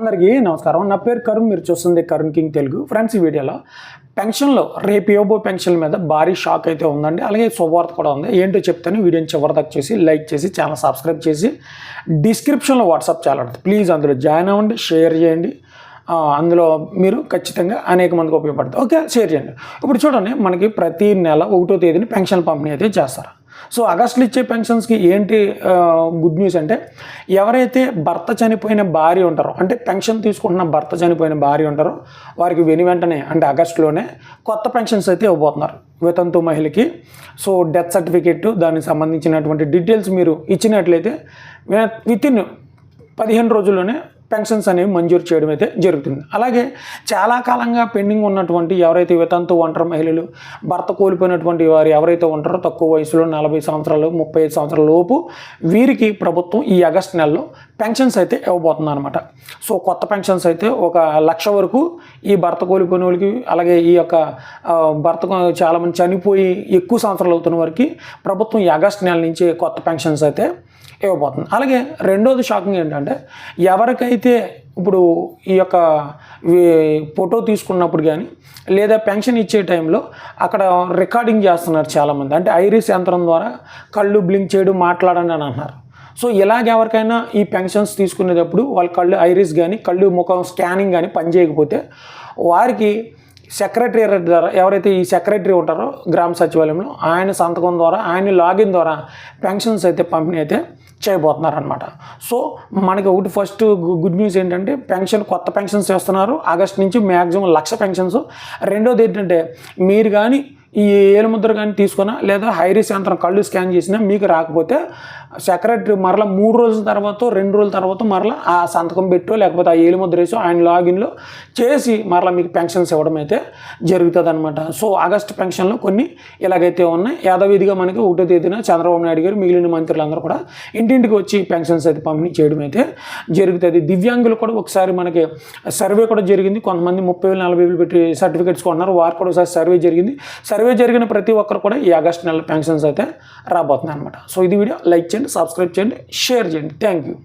అందరికీ నమస్కారం. నా పేరు కరుణ్ మీరు చూస్తుంది కరుణ్ కింగ్ తెలుగు. ఫ్రెండ్స్ ఈ వీడియోలో పెన్షన్లో రేపు ఇవ్వబో పెన్షన్ మీద భారీ షాక్ అయితే ఉందండి. అలాగే శుభవార్త కూడా ఉంది. ఏంటో చెప్తాను. వీడియోని చివరిదాకా చేసి లైక్ చేసి ఛానల్ సబ్స్క్రైబ్ చేసి డిస్క్రిప్షన్లో వాట్సాప్ ఛానల్ ఉంటుంది. ప్లీజ్ అందులో జాయిన్ అవ్వండి షేర్ చేయండి. అందులో మీరు ఖచ్చితంగా అనేక మందికి ఉపయోగపడుతుంది. ఓకే షేర్ చేయండి. ఇప్పుడు చూడండి మనకి ప్రతి నెల ఒకటో తేదీని పెన్షన్ పంపిణీ అయితే చేస్తారు. సో ఆగస్టులో ఇచ్చే పెన్షన్స్కి ఏంటి గుడ్ న్యూస్ అంటే ఎవరైతే భర్త చనిపోయిన భార్య ఉంటారో అంటే పెన్షన్ తీసుకుంటున్న భర్త చనిపోయిన భార్య ఉంటారో వారికి వెను వెంటనే అంటే ఆగస్టులోనే కొత్త పెన్షన్స్ అయితే ఇవ్వబోతున్నారు వితంతు మహిళకి. సో డెత్ సర్టిఫికేట్ దానికి సంబంధించినటువంటి డీటెయిల్స్ మీరు ఇచ్చినట్లయితే విత్ ఇన్ పదిహేను రోజుల్లోనే పెన్షన్స్ అనేవి మంజూరు చేయడం అయితే జరుగుతుంది. అలాగే చాలా కాలంగా పెండింగ్ ఉన్నటువంటి ఎవరైతే వితంతు ఒంటరి మహిళలు భర్త కోల్పోయినటువంటి వారు ఎవరైతే ఉంటారో తక్కువ వయసులో నలభై సంవత్సరాలు ముప్పై ఐదు సంవత్సరాల లోపు వీరికి ప్రభుత్వం ఈ ఆగస్ట్ నెలలో పెన్షన్స్ అయితే ఇవ్వబోతుంది అనమాట సో కొత్త పెన్షన్స్ అయితే ఒక లక్ష వరకు ఈ భర్త కోల్పోయిన వాళ్ళకి అలాగే ఈ యొక్క భర్త చాలామంది చనిపోయి ఎక్కువ సంవత్సరాలు అవుతున్న వారికి ప్రభుత్వం ఈ ఆగస్ట్ నెల నుంచి కొత్త పెన్షన్స్ అయితే ఇవ్వబోతుంది. అలాగే రెండోది షాకింగ్ ఏంటంటే ఎవరికైతే ఇప్పుడు ఈ యొక్క ఫోటో తీసుకున్నప్పుడు కానీ లేదా పెన్షన్ ఇచ్చే టైంలో అక్కడ రికార్డింగ్ చేస్తున్నారు చాలామంది. అంటే ఐరిస్ యంత్రం ద్వారా కళ్ళు బ్లింక్ చేయడం మాట్లాడండి అని అన్నారు సో ఇలాగ ఎవరికైనా ఈ పెన్షన్స్ తీసుకునేటప్పుడు వాళ్ళ కళ్ళు ఐరిస్ కానీ కళ్ళు ముఖం స్కానింగ్ కానీ పనిచేయకపోతే వారికి సెక్రటరీ ద్వారా ఎవరైతే ఈ సెక్రటరీ ఉంటారో గ్రామ సచివాలయంలో ఆయన సంతకం ద్వారా ఆయన లాగిన్ ద్వారా పెన్షన్స్ అయితే పంపిణీ అయితే చేయబోతున్నారనమాట సో మనకి ఒకటి ఫస్ట్ గుడ్ న్యూస్ ఏంటంటే పెన్షన్ కొత్త పెన్షన్స్ చేస్తున్నారు ఆగస్ట్ నుంచి మ్యాక్సిమం లక్ష పెన్షన్స్. రెండోది ఏంటంటే మీరు కానీ ఈ ఏలుముద్ర కానీ తీసుకున్నా లేదా హైరీస్ యంత్రం కళ్ళు స్కాన్ చేసినా మీకు రాకపోతే సెక్రటరీ మరలా మూడు రోజుల తర్వాత రెండు రోజుల తర్వాత మరలా ఆ సంతకం పెట్టో లేకపోతే ఆ ఏలుముద్ర వేసో ఆయన లాగిన్లో చేసి మరలా మీకు పెన్షన్స్ ఇవ్వడం అయితే జరుగుతుంది అనమాట సో ఆగస్ట్ పెన్షన్లో కొన్ని ఇలాగైతే ఉన్నాయి. యాదవిధిగా మనకి ఒకటో తేదీన చంద్రబాబు నాయుడు గారు మిగిలిన మంత్రులందరూ కూడా ఇంటింటికి వచ్చి పెన్షన్స్ అయితే పంపిణీ చేయడం అయితే జరుగుతుంది. దివ్యాంగులు కూడా ఒకసారి మనకి సర్వే కూడా జరిగింది. కొంతమంది ముప్పై వేలు నలభై వేలు పెట్టి సర్టిఫికేట్స్ కొన్నారు. వారు కూడా ఒకసారి సర్వే జరిగింది. సర్వే జరిగిన ప్రతి ఒక్కరు కూడా ఈ ఆగస్ట్ నెల పెన్షన్స్ అయితే రాబోతున్నాయి అనమాట సో ఇది వీడియో లైక్ చేయండి సబ్స్క్రైబ్ చేయండి షేర్ చేయండి. Thank you